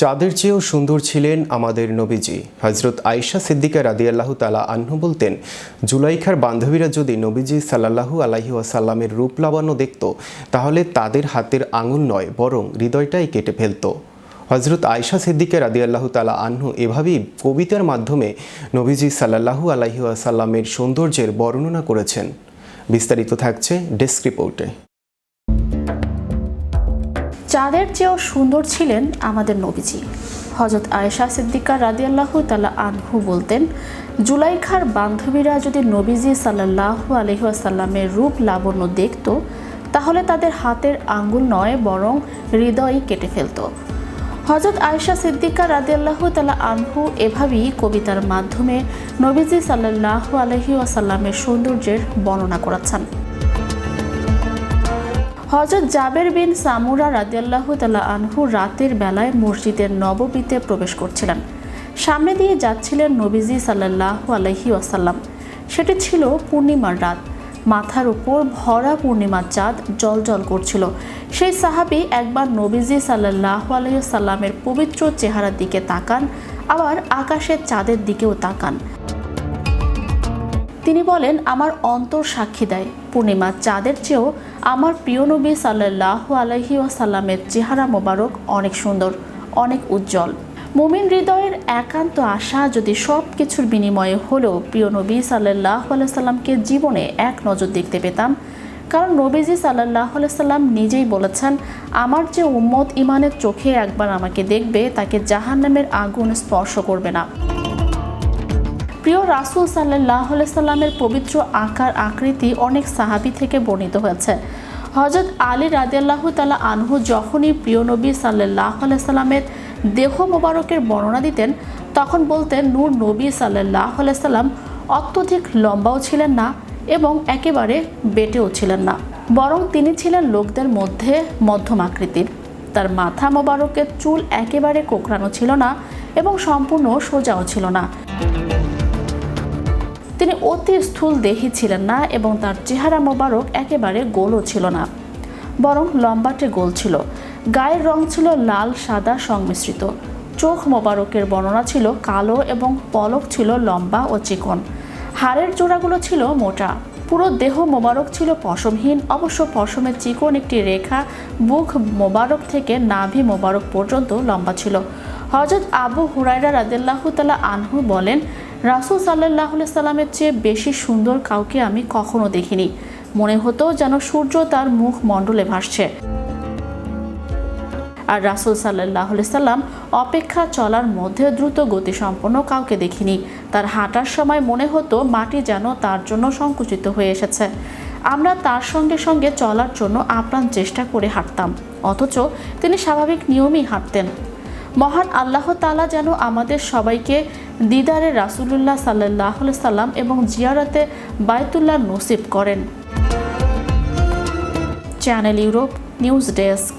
চাঁদের চেয়েও সুন্দর ছিলেন আমাদের নবীজি। হজরত আয়েশা সিদ্দিকা রাদিয়াল্লাহ তালা আহ্ন বলতেন, জুলাইখার বান্ধবীরা যদি নবীজি সাল্লাল্লাহু আলাইহি ওয়াসাল্লামের রূপ লাবণ্য দেখত, তাহলে তাদের হাতের আঙুল নয়, বরং হৃদয়টাই কেটে ফেলত। হজরত আয়েশা সিদ্দিকা রাদিয়াল্লাহু তালা আহ্ন এভাবেই কবিতার মাধ্যমে নবীজি সাল্লাল্লাহু আলাইহি ওয়াসাল্লামের সৌন্দর্যের বর্ণনা করেছেন। বিস্তারিত থাকছে ডেস্ক রিপোর্টে। চাঁদের চেয়েও সুন্দর ছিলেন আমাদের নবীজি। হজরত আয়েশা সিদ্দিকা রাদিয়াল্লাহু তালা আনহু বলতেন, জুলাইখার বান্ধবীরা যদি নবীজি সাল্লাল্লাহু আলহিহাসাল্লামের রূপ লাবণ্য দেখত, তাহলে তাদের হাতের আঙ্গুল নয়, বরং হৃদয়ই কেটে ফেলত। হজরত আয়েশা সিদ্দিকা রাদিয়াল্লাহু তালা আনহু এভাবেই কবিতার মাধ্যমে নবীজি সাল্লাল্লাহু আলহি ওয়াসাল্লামের সৌন্দর্যের বর্ণনা করেছেন হজরত জাবের বিন সামুরা রাদিয়াল্লাহু তালা আনহু রাতের বেলায় মসজিদের নববীতে প্রবেশ করছিলেন। সামনে দিয়ে যাচ্ছিলেন নবীজি সাল্লাল্লাহু আলহি ওয়াসাল্লাম। সেটি ছিল পূর্ণিমার রাত। মাথার উপর ভরা পূর্ণিমার চাঁদ জল জল করছিল। সেই সাহাবি একবার নবীজি সাল্লাহ আলহিসাল্লামের পবিত্র চেহারার দিকে তাকান, আবার আকাশের চাঁদের দিকেও তাকান। তিনি বলেন, আমার অন্তর সাক্ষী দেয়। পূর্ণিমার চাঁদের চেয়েও আমার প্রিয় নবী সাল্লাহ আলহি ওয়াসাল্লামের চেহারা মোবারক অনেক সুন্দর, অনেক উজ্জ্বল। মুমিন হৃদয়ের একান্ত আশা যদি সব কিছুর বিনিময়ে হলেও প্রিয় নবী সাল্লাহ সাল্লামকে জীবনে এক নজর দেখতে পেতাম। কারণ নবীজি সাল্লাহ সাল্লাম নিজেই বলেছেন, আমার যে উম্মত ইমানের চোখে একবার আমাকে দেখবে, তাকে জাহান্নামের আগুন স্পর্শ করবে না। প্রিয় রাসুল সাল্লাহ সাল্লামের পবিত্র আকার আকৃতি অনেক সাহাবি থেকে বর্ণিত হয়েছে। হজরত আলী রাদিয়াল্লাহু তালা আনহু যখনই প্রিয় নবী সাল্লাহ সাল্লামের দেহ মোবারকের বর্ণনা দিতেন, তখন বলতেন, নূর নবী সাল্লাহ সাল্লাম অত্যধিক লম্বাও ছিলেন না এবং একেবারে বেটেও ছিলেন না। বরং তিনি ছিলেন লোকদের মধ্যে মধ্যম আকৃতির। তার মাথা মোবারকের চুল একেবারে কোকড়ানো ছিল না এবং সম্পূর্ণ সোজাও ছিল না। তিনি অতি স্থূল দেহি ছিলেন না এবং তার চেহারা মোবারক একেবারে গোলও ছিল না, বরং লম্বাটে গোল ছিল। গায়ের রং ছিল লাল, সাদা, সংমিশ্রিত। চোখ মোবারকের বর্ণনা ছিল কালো এবং পলক ছিল লম্বা ও চিকন। হাড়ের জোড়াগুলো ছিল মোটা। পুরো দেহ মোবারক ছিল পশমহীন। অবশ্য পশমের চিকন একটি রেখা বুক মোবারক থেকে নাভি মোবারক পর্যন্ত লম্বা ছিল। হজরত আবু হুরাইরা রাদেল্লাহ তালা আনহু বলেন রাসুল সাল্লাহ সাল্লামের চেয়ে বেশি সুন্দর কাউকে আমি কখনো দেখিনি। মনে হতো যেন সূর্য তার মুখ মণ্ডলে ভাসছে। আর রাসুল সাল্লাহ সাল্লাম অপেক্ষা চলার মধ্যে দ্রুত গতিসম্পন্ন কাউকে দেখিনি। তার হাঁটার সময় মনে হতো মাটি যেন তার জন্য সংকুচিত হয়ে এসেছে। আমরা তার সঙ্গে সঙ্গে চলার জন্য আপ্রাণ চেষ্টা করে হাঁটতাম। অথচ তিনি স্বাভাবিক নিয়মেই হাঁটতেন। মহান আল্লাহ তালা যেন আমাদের সবাইকে দিদারে রাসুলুল্লাহ সাল্লাহ সাল্লাম এবং জিয়ারাতে বায়তুল্লাহ নসিব করেন। Channel Europe news desk.